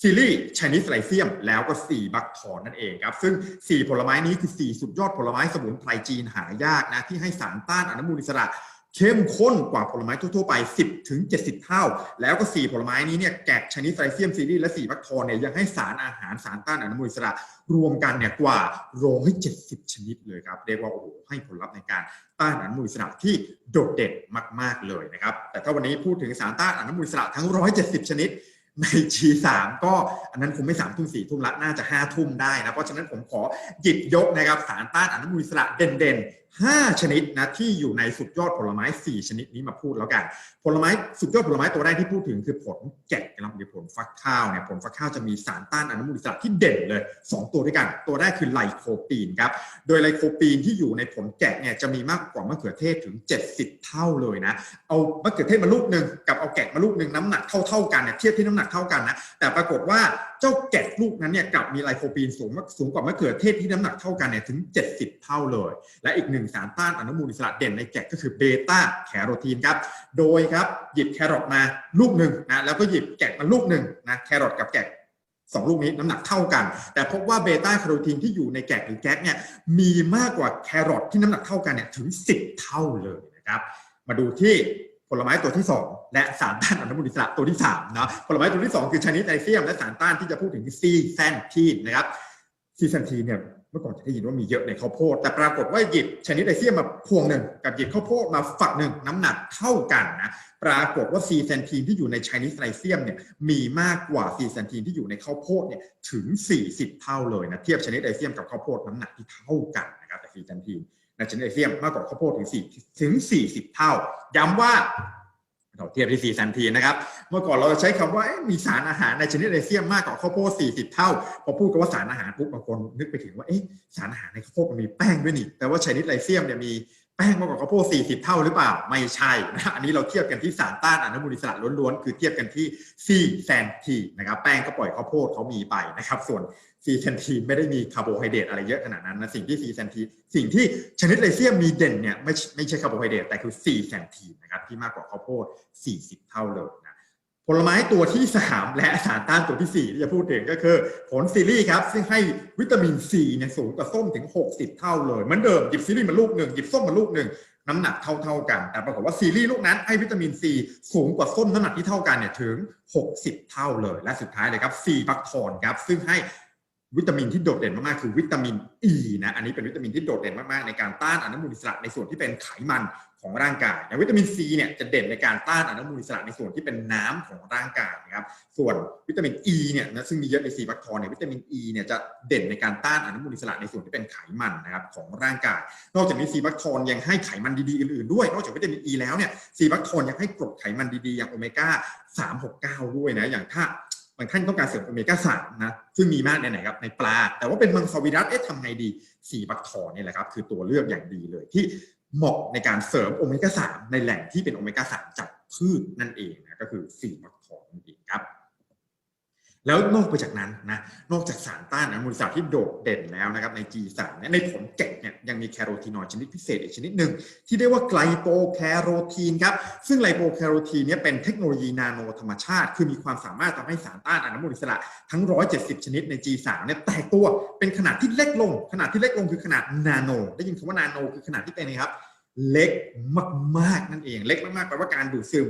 ซีรีส์ชนิดไลเซียมแล้วก็4บักทอนนั่นเองครับ ซึ่ง 4 ผลไม้นี้คือ 4 สุดยอดผลไม้สมุนไพรจีนหายากนะ ที่ให้สารต้านอนุมูลอิสระเข้มข้นกว่าผลไม้ทั่ว ๆ ไป 10ถึง70 เท่า แล้วก็ 4 ผลไม้นี้เนี่ยแกะชนิดไลเซียมซีรีส์และ4บักทอนเนี่ยยังให้สารอาหารสารต้านอนุมูลอิสระ รวมกันเนี่ยกว่า 170 ชนิดเลยครับ เรียกว่าโอ้โหให้ผลลัพธ์ในการต้านอนุมูลอิสระที่โดดเด่นมาก ๆ เลยนะครับ แต่ถ้าวันนี้พูดถึงสารต้านอนุมูลอิสระทั้ง 170 ชนิด ใน G3 ก็อันนั้นคงไม่สามทุ่มสี่ทุ่มละน่าจะห้าทุ่มได้นะ เพราะฉะนั้นผมขอหยิบยกนะครับสารต้านอนุมูลอิสระเด่นๆ 5 ชนิดนะที่อยู่ในสุดยอดผลไม้ 4 ชนิดนี้มาพูดแล้วกัน ผลไม้สุดยอดผลไม้ตัวแรกที่พูดถึงคือผลแกะนะครับหรือผลฟักข้าวเนี่ยผลฟักข้าวจะมีสารต้านอนุมูลอิสระที่เด่นเลย 2 ตัวด้วยกัน ตัวแรกคือไลโคปีนครับโดยไลโคปีนที่อยู่ในผลแกะเนี่ยจะมีมากกว่ามะเขือเทศถึง 70 เท่าเลยนะเอามะเขือเทศมาลูกหนึ่งกับเอาแกะมาลูกหนึ่งน้ำหนักเท่าเท่าๆกันเนี่ยเทียบที่น้ำหนักเท่ากันนะแต่ปรากฏว่า เจ้าแกะลูกนั้นเนี่ยกลับมีไลโคปีนสูงมากสูงกว่ามะเขือเทศที่น้ำหนักเท่ากันเนี่ยถึง 70 เท่าเลย และอีกหนึ่งสารต้านอนุมูลอิสระเด่นในแกะก็คือเบต้าแคโรทีนครับ โดยครับหยิบแครอทมาลูกหนึ่งนะแล้วก็หยิบแกะมาลูกหนึ่งนะแครอทกับแกะสองลูกนี้น้ำหนักเท่ากัน แต่พบว่าเบต้าแคโรทีนที่อยู่ในแกะหรือแก๊กเนี่ยมีมากกว่าแครอทที่น้ำหนักเท่ากันเนี่ยถึง 10 เท่าเลยนะครับมาดูที่ ผลไม้ตัวที่ 2 และสารต้านอนุมูลอิสระตัวที่3เนาะผลไม้ตัวที่ 2 คือชนิดไอเซียมและสารต้านที่จะพูดถึงซีแซนทีนนะครับซีแซนทีนเนี่ยเมื่อก่อนจะได้ยินว่ามีเยอะในข้าวโพด แต่ปรากฏว่าหยิบชนิดไอเซียมมาพวงหนึ่งกับหยิบข้าวโพดมาฝักหนึ่งน้ำหนักเท่ากันนะปรากฏว่าซีแซนทีนที่อยู่ในชนิดไอเซียมเนี่ยมีมากกว่าซีแซนทีนที่อยู่ในข้าวโพดเนี่ยถึง 40 เท่าเลยนะเทียบชนิดไอเซียมกับข้าวโพดน้ำหนักที่เท่ากันนะครับแต่ซีแซนทีน ไนชนิดไอเซียมมากกว่าข้าวโพดถึง4ถึง 40 เท่า ย้ำว่าเราเทียบที่4ซันทีนะครับ เมื่อก่อนเราใช้คำว่ามีสารอาหารในชนิดไอเซียมมากกว่าข้าวโพด 40 เท่า พอพูดกับว่าสารอาหารปุ๊บบางคนนึกไปถึงว่าเอ๊ะสารอาหารในข้าวโพดมันมีแป้งด้วยนี่ แต่ว่าชนิดไอเซียมเนี่ยมี แป้งมากกว่าข้าวโพด40 เท่าหรือเปล่า ไม่ใช่นะอันนี้เราเทียบกันที่สารต้านอนุมูลอิสระล้วนๆ คือเทียบกันที่4แซนทีนะครับ แป้งก็ปล่อยข้าวโพดเขามีไปนะครับ ส่วน4แซนทีไม่ได้มีคาร์โบไฮเดรตอะไรเยอะขนาดนั้นนะ สิ่งที่4แซนทีสิ่งที่ชนิดไลเซียมมีเด่นเนี่ยไม่ไม่ใช่คาร์โบไฮเดรตแต่คือ4แซนทีนะครับที่มากกว่าข้าวโพด40 เท่าเลย ผลไม้ตัวที่ 3 และสารต้านตัวที่ 4 ที่จะพูดถึงก็คือ ผลซีรีส์ครับ ซึ่งให้วิตามินซีเนี่ยสูงกว่าส้มถึง 60 เท่าเลยเหมือนเดิมหยิบซีรีส์มาลูกหนึ่งหยิบส้มมาลูกหนึ่งน้ำหนักเท่าๆกัน แต่ปรากฏว่าซีรีส์ลูกนั้นให้วิตามินซีสูงกว่าส้มน้ำหนักที่เท่ากันเนี่ยถึง 60 เท่าเลย และสุดท้ายเลยครับซีบักทอนครับซึ่งให้ วิตามินที่โดดเด่นมากๆคือวิตามินอ e ีนะอันนี้เป็นวิตามินที่โดดเด่นมากๆในการต้านอนุมูลอิสระในส่วนที่เป็นไขมันของร่างกายแต่วิตามินซีเนี่ยจะเด่นในการต้านอนุมูลอิสระในส่วนที่เป็นน้ำของร่างกายนะครับส่วนวิตามินอ e ีเนี่ยนะซึ่งมีเยอะในซีบักทอนเนี่ยวิตามินอ e ีเนี่ยจะเด่นในการต้านอนุมูลอิสระในส่วนที่เป็นไขมันนะครับของร่างกาย นอกจากนี้ซีบักทอนยังให้ไขมันดีๆอื่นๆด้วย นอกจากวิตามินอ e ีแล้วเนี่ยซีบักทอนยังให้กรดไขมันดีๆอย่างโอเมก้า369 ด้วยนะอย่างถ้า บางท่านต้องการเสริมโอเมก้าสามนะซึ่งมีมากในไหนครับในปลา แต่ว่าเป็นมังสวิรัตเอ๊ะทำไงดีสีบักทอนนี่แหละครับคือตัวเลือกอย่างดีเลยที่เหมาะในการเสริมโอเมก้าสามในแหล่งที่เป็นโอเมก้าสามจากพืชนั่นเองนะก็คือสีบักทอนนั่นเองครับ แล้วนอกไปจากนั้นนะนอกจากสารต้านอนุมูลอิสระที่โดดเด่นแล้วนะครับใน G3 เนี่ยในผลแกะเนี่ยยังมีแคโรทีนอยด์ชนิดพิเศษอีกชนิดหนึ่ง ที่เรียกว่าไกลโปแคโรทีนครับซึ่งไกลโปแคโรทีนเนี่ยเป็นเทคโนโลยีนาโนธรรมชาติ คือมีความสามารถทำให้สารต้านอนุมูลอิสระทั้ง 170 ชนิดใน G3 เนี่ยแตกตัวเป็นขนาดที่เล็กลง ขนาดที่เล็กลงคือขนาดนาโนได้ยินคำว่านาโนคือขนาดที่เป็นไงครับ เล็กมากๆนั่นเอง เล็กมากๆแปลว่าการดูดซึม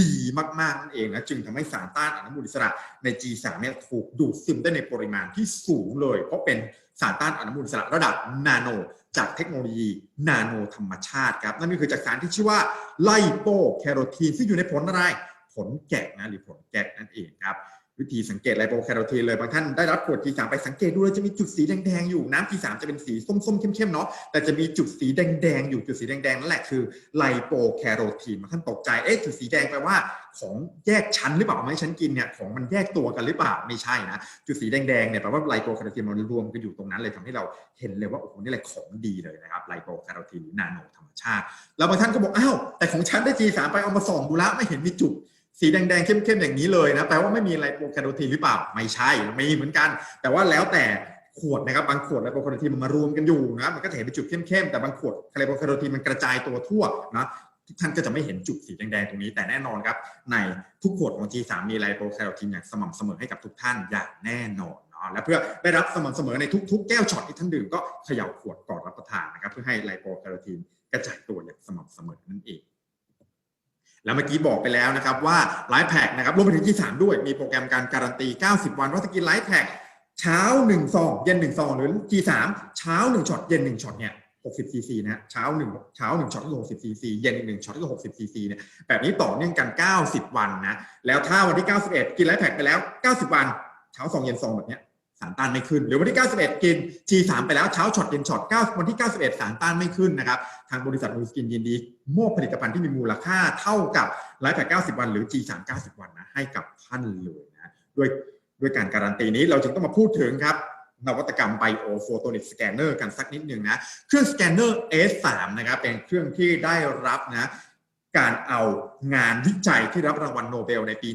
ดีมากๆนั่นเองนะจึงทำให้สารต้านอนุมูลอิสระใน G3 เนี่ยถูกดูดซึมได้ในปริมาณที่สูงเลย เพราะเป็นสารต้านอนุมูลอิสระระดับนาโน จากเทคโนโลยีนาโนธรรมชาติครับ นั่นก็คือจากสารที่ชื่อว่าไลโปแคโรทีนซึ่งอยู่ในผลอะไรผลแกะนะหรือผลแกะนั่นเองครับ วิธีสังเกตไลโปแคโรทีนเลยบางท่านได้รับขวด G3 ไปสังเกตดูเลยจะมีจุดสีแดงๆอยู่น้ำ G3 จะเป็นสีส้มๆเข้มๆเนาะแต่จะมีจุดสีแดงๆอยู่จุดสีแดงๆนั่นแหละคือไลโปแคโรทีนบางท่านตกใจเอ๊ะจุดสีแดงแปลว่าของแยกชั้นหรือเปล่าไม่ฉันกินเนี่ยของมันแยกตัวกันหรือเปล่าไม่ใช่นะจุดสีแดงๆเนี่ยแปลว่าไลโปแคโรทีนมันรวมกันอยู่ตรงนั้นเลยทำให้เราเห็นเลยว่าโอ้โหนี่แหละของดีเลยนะครับไลโปแคโรทีนหรือนาโนธรรมชาติ แล้วบางท่านก็บอกอ้าวแต่ของฉันได้ G3 ไปเอามาส่องดูแล้วไม่เห็นมีจุด สีแดงๆเข้มๆอย่างนี้เลยนะแปลว่าไม่มีไลโปแคโรทีนหรือเปล่าไม่ใช่มีเหมือนกัน แต่ว่าแล้วแต่ขวดนะครับบางขวดไลโปแคโรทีนมันมารวมกันอยู่นะมันก็จะเห็นเป็นจุดเข้มๆแต่บางขวดไลโปแคโรทีนมันกระจายตัวทั่วนะท่านก็จะไม่เห็นจุดสีแดงๆตรงนี้ แต่แน่นอนครับ ในทุกขวดของ G3 มีไลโปแคโรทีนอย่างสม่ำเสมอให้กับทุกท่านอย่างแน่นอนเนาะและเพื่อได้รับสม่ำเสมอในทุกๆ แก้วช็อตที่ท่านดื่มก็เขย่าขวดก่อนรับประทานนะครับเพื่อให้ไลโปแคโรทีนกระจายตัวอย่างสม่ำเสมอนั่นเอง แล้วเมื่อกี้บอกไปแล้วนะครับว่าไลฟ์แพคนะครับรวมไปถึง G3 ด้วยมีโปรแกรมการการันตี 90 วันว่าถ้ากินไลฟ์แพคเช้า1ซองเย็น1ซองหรือ G3 เช้า1ช็อตเย็น1ช็อตเนี่ย60ซีซีนะเช้า1เช้า1ช็อตก็60ซีซีเย็นอีก1ช็อตก็60ซีซีเนี่ยแบบนี้ต่อเนื่องกัน 90 วันนะแล้วถ้าวันที่ 91 กินไลฟ์แพคไปแล้ว 90 วันเช้าซองเย็นซองแบบเนี้ยารต้านไม่ขึ้น หรือวันที่ 91 กิน G3 ไปแล้วเช้าช็อตเย็นช็อต9วันที่ 91 สารต้านไม่ขึ้นนะครับ ทางบริษัทนูสกินยินดีมอบผลิตภัณฑ์ที่มีมูลค่าเท่ากับไลฟ์แพค90 วัน หรือ G3 90 วันนะให้กับท่านเลยนะด้วยด้วยการการันตีนี้เราจึงต้องมาพูดถึงครับนวัตกรรมไบโอโฟโตนิกสแกนเนอร์กันสักนิดหนึ่งนะ เครื่องสแกนเนอร์ S3 นะครับเป็นเครื่องที่ได้รับนะ การเอางานวิจัยที่รับรางวัลโนเบลในปี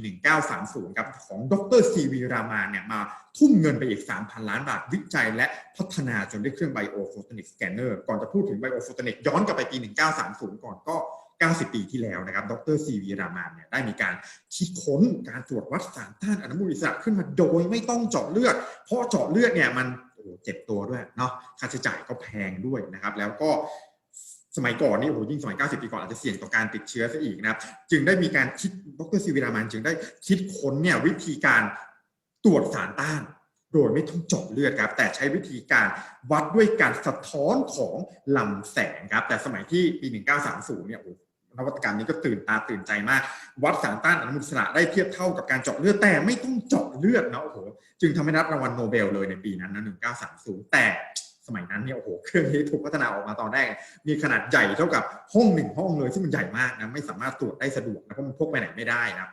1930 ครับของดรซีวีรามานเนี่ยมาทุ่มเงินไปอีก 3,000 ล้านบาทวิจัยและพัฒนาจนได้เครื่องไบโอโฟโตนิกสแกนเนอร์ก่อนจะพูดถึงไบโอโฟโตนิกย้อนกลับไปปี 1930 ก่อนก็ 90 ปีที่แล้วนะครับ ดรซีวีรามานเนี่ยได้มีการคิดค้นการตรวจวัดสารต้านอนุมูลอิสระขึ้นมาโดยไม่ต้องเจาะเลือด เพราะเจาะเลือดเนี่ยมันเจ็บตัวด้วยเนาะค่าใช้จ่ายก็แพงด้วยนะครับ แล้วก็ สมัยก่อนนี่โอ้โหยิ่งสมัย 90 ปีก่อนอาจจะเสี่ยงต่อการติดเชื้อซะอีกนะครับ จึงได้มีการคิดดรซีวีรามานจึงได้คิดค้นเนี่ยวิธีการตรวจสารต้าน โดยไม่ต้องเจาะเลือดครับ แต่ใช้วิธีการวัดด้วยการสะท้อนของลำแสงครับ แต่สมัยที่ปี 1930 เนี่ยโอ้โหนวัตกรรมนี้ก็ตื่นตาตื่นใจมาก วัดสารต้านอนุมูลอิสระได้เทียบเท่ากับการเจาะเลือดแต่ไม่ต้องเจาะเลือดนะโอ้โหจึงทำให้รับรางวัลโนเบลเลยในปีนั้นนะ1930 แต่ สมัยนั้นเนี่ยโอ้โหเครื่องนี้ถูกพัฒนาออกมาตอนแรก มีขนาดใหญ่เท่ากับห้องหนึ่งห้องเลยซึ่งมันใหญ่มากนะไม่สามารถตรวจได้สะดวกนะเพราะมันพกไปไหนไม่ได้นะ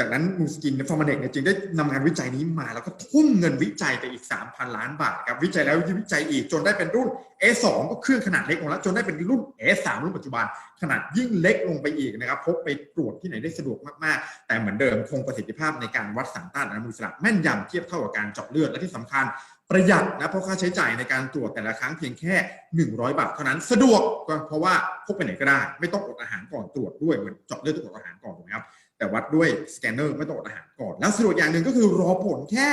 จากนั้นมูสกินฟอร์มาเด็กเนี่ยจึงได้นำงานวิจัยนี้มาแล้วก็ทุ่มเงินวิจัยไปอีก 3,000 ล้านบาทครับวิจัยแล้ววิจัยอีกจนได้เป็นรุ่น S2 ก็เครื่องขนาดเล็กลงแล้ว จนได้เป็นรุ่น S3 รุ่นปัจจุบัน ขนาดยิ่งเล็กลงไปอีกนะครับพกไปตรวจที่ไหนได้สะดวกมากๆ แต่เหมือนเดิมคงประสิทธิภาพในการวัดสารต้านอนุมูลอิสระแม่นยำเทียบเท่ากับการเจาะเลือดและที่สำคัญ ประหยัดนะเพราะค่าใช้จ่ายในการตรวจแต่ละครั้งเพียงแค่ 100 บาทเท่านั้นสะดวกก็เพราะว่าพกไปไหนก็ได้ ไม่ต้องอดอาหารก่อนตรวจด้วยเหมือนเจาะเลือดต้องอดอาหารก่อนถูกไหมครับแต่วัดด้วยสแกนเนอร์ไม่ต้องอดอาหารก่อน แล้วสะดวกอย่างหนึ่งก็คือรอผลแค่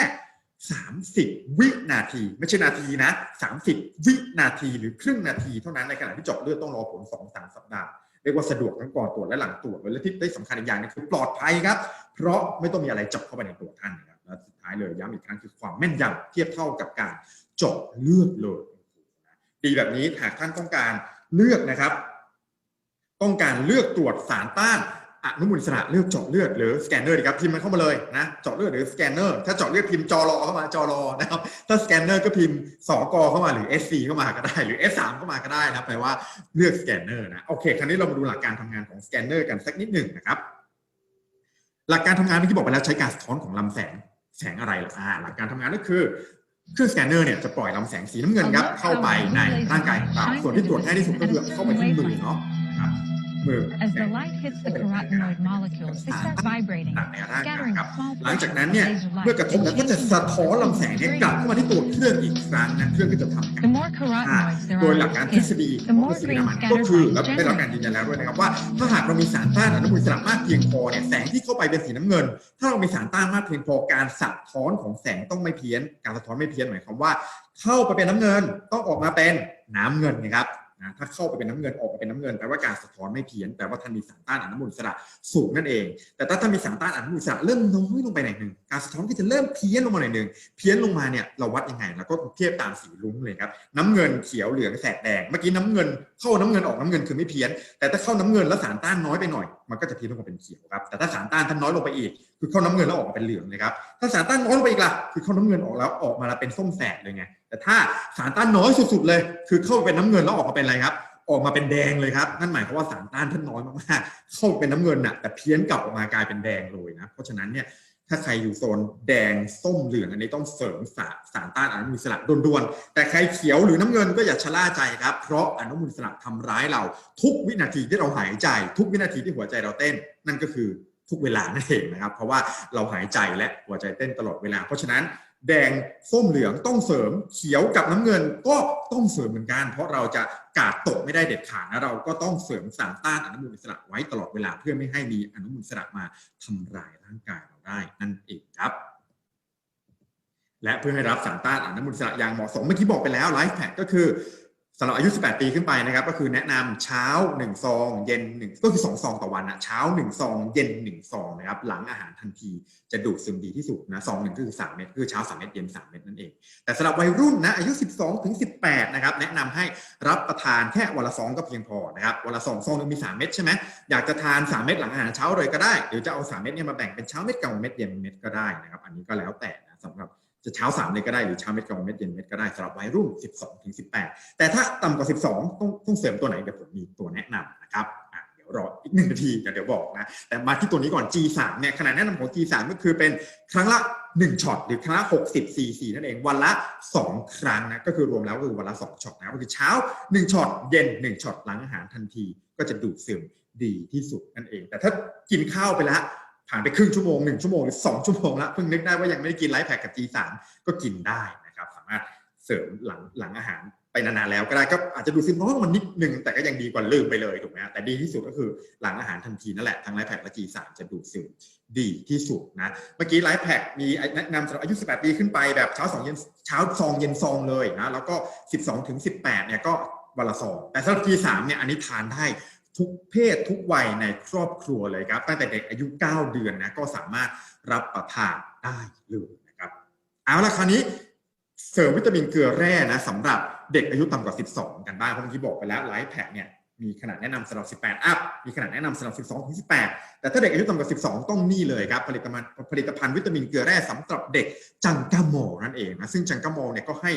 30 วินาที ไม่ใช่นาทีนะ 30 วินาทีหรือครึ่งนาทีเท่านั้นในขณะที่เจาะเลือดต้องรอผล 2-3 สัปดาห์เรียกว่าสะดวกทั้งก่อนตรวจและหลังตรวจเลยและที่ได้สำคัญอีกอย่างหนึงคือปลอดภัยครับ เพราะไม่ต้องมีอะไรเจาะเข้าไปในตัวท่านนะครับ และสุดท้ายเลยย้ำอีกครั้งคือความแม่นยำเทียบเท่ากับการเจาะเลือดเลยดีแบบนี้หากท่านต้องการเลือกนะครับ ต้องการเลือกตรวจสารต้านอนุมูลอิสระเลือกเจาะเลือดหรือสแกนเนอร์ดีครับพิมพ์มันเข้ามาเลยนะเจาะเลือดหรือสแกนเนอร์ถ้าเจาะเลือดพิมพ์จอรอเข้ามาจอรอนะครับถ้าสแกนเนอร์ก็พิมพ์สกเข้ามาหรือ SC เข้ามาก็ได้หรือ S3 เข้ามาก็ได้นะแปลว่าเลือกสแกนเนอร์นะโอเค คราวนี้เรามาดูหลักการทำงานของสแกนเนอร์กันสักนิดหนึ่งนะครับหลักการทำงานเมื่บอกไปแล้วใช้การสะท้อนของลำแสง แสงอะไรล่ะอ่าหลักการทำงานก็คือเครื่องสแกนเนอร์เนี่ยจะปล่อยลำแสงสีน้ำเงินครับเข้าไปในร่างกายของเราส่วนที่ตรวจง่ายที่สุดก็คือเข้าไปที่มือเนาะ มือ As the light hits the carotenoid molecules, they start vibrating, ต่างในร่างกาย scattering นะครับหลังจากนั้นเนี่ยเมื่อกระทบแล้วก็จะสะท้อนลำแสงเนี่ยกลับเข้ามาที่ตัวเครื่องอีกครั้งนะเครื่องก็จะทำการ The more carotenoids there โดย are ห in ลักการ the ทฤษ skin, ฎี the ของ more ทฤษฎี green น้ำมัน scattered ก็คือ light แล้วได้รับการ generates. ยืนยันแล้วด้วยนะครับว่า ถ้าหากเรามีสารต้านอนุมูลอิสระมากเพียงพอเนี่ยแสงที่เข้าไปเป็นสีน้ำเงิน ถ้าเรามีสารต้านมากเพียงพอการสะท้อนของแสงต้องไม่เพี้ยน การสะท้อนไม่เพี้ยนหมายความว่า เข้าไปเป็นน้ำเงินต้องออกมาเป็นน้ำเงินนะครับ นะถ้าเข้าไปเป็นน้ำเงินออกมาเป็นน้ำเงินแปลว่าการสะท้อนไม่เพี้ยนแปลว่าท่านมีสารต้านอนุมูลอิสระสูงนั่นเอง แต่ถ้าท่านมีสารต้านอนุมูลอิสระเริ่มน้อยลงไปหน่อยหนึ่งการสะท้อนก็จะเริ่มเพี้ยนลงมาหน่อยหนึ่งเพี้ยนลงมาเนี่ยเราวัดยังไงเราก็เทียบตามสีลุ้งเลยครับน้ำเงินเขียวเหลืองแสดแดงเมื่อกี้น้ำเงินเข้าน้ำเงินออกน้ำเงินคือไม่เพี้ยน แต่ถ้าเข้าน้ำเงินแล้วสารต้านน้อยไปหน่อยมันก็จะเพี้ยนลงมาเป็นเขียวครับ แต่ถ้าสารต้านท่านน้อยลงไปอีก คือเข้าน้ำเงินแล้วออกมาเป็นเหลืองเลยครับถ้าสารต้านน้อยลงไปอีกล่ะคือเข้าน้ำเงินออกแล้วออกมาแล้วเป็นส้มแสดเลยไงแต่ถ้าสารต้านน้อยสุดๆเลย คือเข้าไปเป็นน้ำเงินแล้วออกมาเป็นอะไรครับออกมาเป็นแดงเลยครับนั่นหมายความว่าสารต้านท่านน้อยมากๆเข้าเป็นน้ำเงินน่ะแต่เพี้ยนกลับออกมากลายเป็นแดงเลยนะเพราะฉะนั้นเนี่ย ถ้าใครอยู่โซนแดงส้มเหลืองอันนี้ต้องเสริมสารสารต้านอนุมูลอิสระด่วนๆแต่ใครเขียวหรือน้ำเงินก็อย่าชะล่าใจครับ เพราะอนุมูลอิสระทำร้ายเรา ทุกวินาทีที่เราหายใจ ทุกวินาทีที่หัวใจเราเต้น นั่นก็คือทุกเวลานั่นเองนะครับ เพราะว่าเราหายใจและหัวใจเต้นตลอดเวลา เพราะฉะนั้น แดงส้มเหลืองต้องเสริมเขียวกับน้ำเงินก็ต้องเสริมเหมือนกัน เพราะเราจะกาดตกไม่ได้เด็ดขาดนะเราก็ต้องเสริมสารต้านอนุมูลอิสระไว้ตลอดเวลาเพื่อไม่ให้มีอนุมูลอิสระมาทำลายร่างกายเราได้นั่นเองครับ และเพื่อให้รับสารต้านอนุมูลอิสระอย่างเหมาะสมเมื่อกี้บอกไปแล้วไลฟ์แพคก็คือ สำหรับอายุ 18 ปีขึ้นไปนะครับ ก็คือแนะนำเช้า 1 ซอง เย็น 1 ก็คือ 2 ซองต่อวันนะเช้า 1 ซอง เย็น 1 ซองนะครับ หลังอาหารทันทีจะดูดซึมดีที่สุดนะซองหนึ่งก็คือ 3 เม็ดคือเช้า 3 เม็ดเย็น 3 เม็ดนั่นเอง แต่สำหรับวัยรุ่นนะอายุ 12 ถึง 18 นะครับ แนะนำให้รับประทานแค่วันละซองก็เพียงพอนะครับวันละซองซองหนึงมี 3 เม็ดใช่ไหมอยากจะทาน 3 เม็ดหลังอาหารเช้าเลยก็ได้หรือจะเอา 3 เม็ดเนี่ยมาแบ่งเป็นเช้าเม็ดกลางเม็ดเย็นเม็ดก็ได้นะครับอันนี้ก็แล้วแต่นะสำหรับ จะเช้า3เลยก็ได้หรือเช้าเม็ดกลางวันเม็ดเย็นเม็ดก็ได้สำหรับวัยรุ่น 12ถึง18 แต่ถ้าต่ำกว่า 12 ต้องต้องเสริมตัวไหนเดี๋ยวผมมีตัวแนะนำนะครับเดี๋ยวรออีกหนึ่งนาทีเดี๋ยวบอกนะแต่มาที่ตัวนี้ก่อน G3 เนี่ยขนาดแนะนำของ G3 ก็คือเป็นครั้งละ 1ช็อตหรือครั้งละ 60 cc นั่นเองวันละ 2 ครั้งนะก็คือรวมแล้วก็คือวันละ 2ช็อตนะก็คือเช้า 1ช็อตเย็น 1ช็อตหลังอาหารทันที ก็จะดูดซึมดีที่สุดนั่นเอง แต่ถ้ากินข้าวไปแล้ว ผ่านไปครึ่งชั่วโมงหนึ่งชั่วโมงหรือสองชั่วโมงแล้วเพิ่งนึกได้ว่ายังไม่ได้กินไลฟ์แพคกับ G3 ก็กินได้นะครับ สามารถเสริมหลังหลังอาหารไปนานๆแล้วก็ได้ก็อาจจะดูซึมน้อยลงมานิดนึงแต่ก็ยังดีกว่าลืมไปเลยถูกไหมแต่ดีที่สุดก็คือหลังอาหารทันทีนั่นแหละทั้งไลฟ์แพคและ G3 จะดูดซึมดีที่สุดนะเมื่อกี้ไลฟ์แพคมีแนะนำสำหรับอายุ 18 ปีขึ้นไปแบบเช้าสองเย็นเช้าซองเย็นซองเลยนะแล้วก็ 12ถึง18เนี่ยก็วันละซองแต่สำหรับ G3 เนี่ยอันนี้ทานได้ ทุกเพศทุกวัยในครอบครัวเลยครับ ตั้งแต่เด็กอายุ 9 เดือนนะก็สามารถรับประทานได้เลยนะครับ เอาละคราวนี้เสริมวิตามินเกลือแร่นะสำหรับเด็กอายุต่ำกว่า 12 กันบ้างเพราะเมื่อกี้บอกไปแล้วไลฟ์แพคเนี่ยมีขนาดแนะนำสำหรับ 18 อัพ มีขนาดแนะนำสำหรับ 12 ถึง 18 แต่ถ้าเด็กอายุต่ำกว่า 12 ต้องนี่เลยครับ ผลิตภัณฑ์ผลิตภัณฑ์วิตามินเกลือแร่สำหรับเด็กจังกามอลนั่นเองนะ ซึ่งจังกามอลเนี่ยก็ให้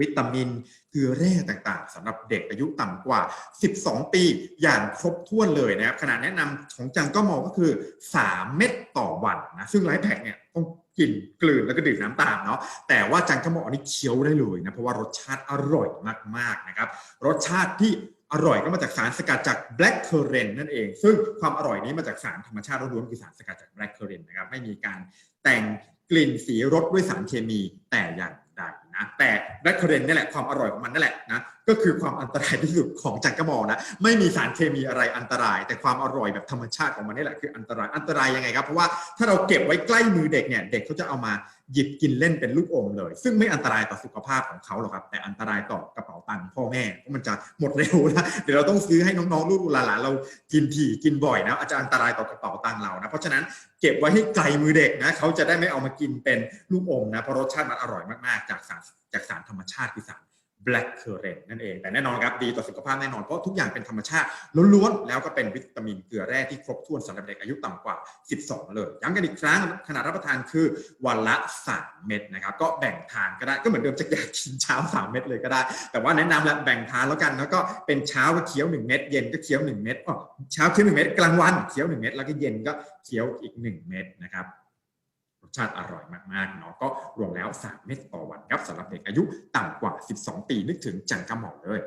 วิตามินเกลือแร่ต่างๆสำหรับเด็กอายุต่ำกว่า 12 ปีอย่างครบถ้วนเลยนะครับขนาดแนะนำของจังก็มองก็คือ 3 เม็ดต่อวันนะซึ่งไลฟ์แพคเนี่ยต้องกินกลืนแล้วก็ดื่มน้ำตามเนาะแต่ว่าจังก็มองอันนี้เคี้ยวได้เลยนะเพราะว่ารสชาติอร่อยมากๆนะครับรสชาติที่อร่อยก็มาจากสารสกัดจาก black currant นั่นเอง ซึ่งความอร่อยนี้มาจากสารธรรมชาติล้วนๆคือสารสกัดจาก black currant นะครับไม่มีการแต่งกลิ่นสีรสด้วยสารเคมีแต่อย่าง นะแต่แรดคเคอเรนนี่แหละความอร่อยของมันนั่นแหละนะ ก็คือความอันตรายที่สุดของจักรมอลนะไม่มีสารเคมีอะไรอันตราย แต่ความอร่อยแบบธรรมชาติของมันนี่แหละคืออันตรายอันตรายยังไงครับเพราะว่าถ้าเราเก็บไว้ใกล้มือเด็กเนี่ยเด็กเขาจะเอามาหยิบกินเล่นเป็นลูกอมเลย ซึ่งไม่อันตรายต่อสุขภาพของเขาหรอกครับ แต่อันตรายต่อกระเป๋าตังค์พ่อแม่เพราะมันจะหมดเร็วนะเดี๋ยวเราต้องซื้อให้น้องๆลูกหลานเรากินถี่กินบ่อยนะอาจจะอันตรายต่อกระเป๋าตังค์เรานะเพราะฉะนั้นเก็บไว้ให้ไกลมือเด็กนะเขาจะได้ไม่เอามากินเป็นลูกอมนะเพราะรสชาติมันอร่อยมากๆ จากสารจากสารธรรมชาติคือสาร black currant นั่นเอง แต่แน่นอนครับดีต่อสุขภาพแน่นอน เพราะทุกอย่างเป็นธรรมชาติล้วนๆ แล้วก็เป็นวิตามินเกลือแร่ที่ครบถ้วนสำหรับเด็กอายุต่ำกว่า 12 เลย ย้ำกันอีกครั้งขนาดรับประทานคือวันละ 3 เม็ดนะครับ ก็แบ่งทานก็ได้ก็เหมือนเดิมจะอยากกินเช้า 3 เม็ดเลยก็ได้ แต่ว่าแนะนำแล้วแบ่งทานแล้วกันแล้วก็เป็นเช้าก็เคี้ยว 1 เม็ดเย็นก็เคี้ยว 1 เม็ดอ๋อเช้าเคี้ยว 1 เม็ดกลางวันเคี้ยว 1 เม็ดแล้วก็เย็นก็เคี้ยวอีก 1 เม็ดนะครับ ชาติอร่อยมากๆเนาะก็รวมแล้ว 3 เม็ดต่อวันครับสำหรับเด็กอายุต่ำกว่า 12 ปีนึกถึงจังกระหม่อมเลย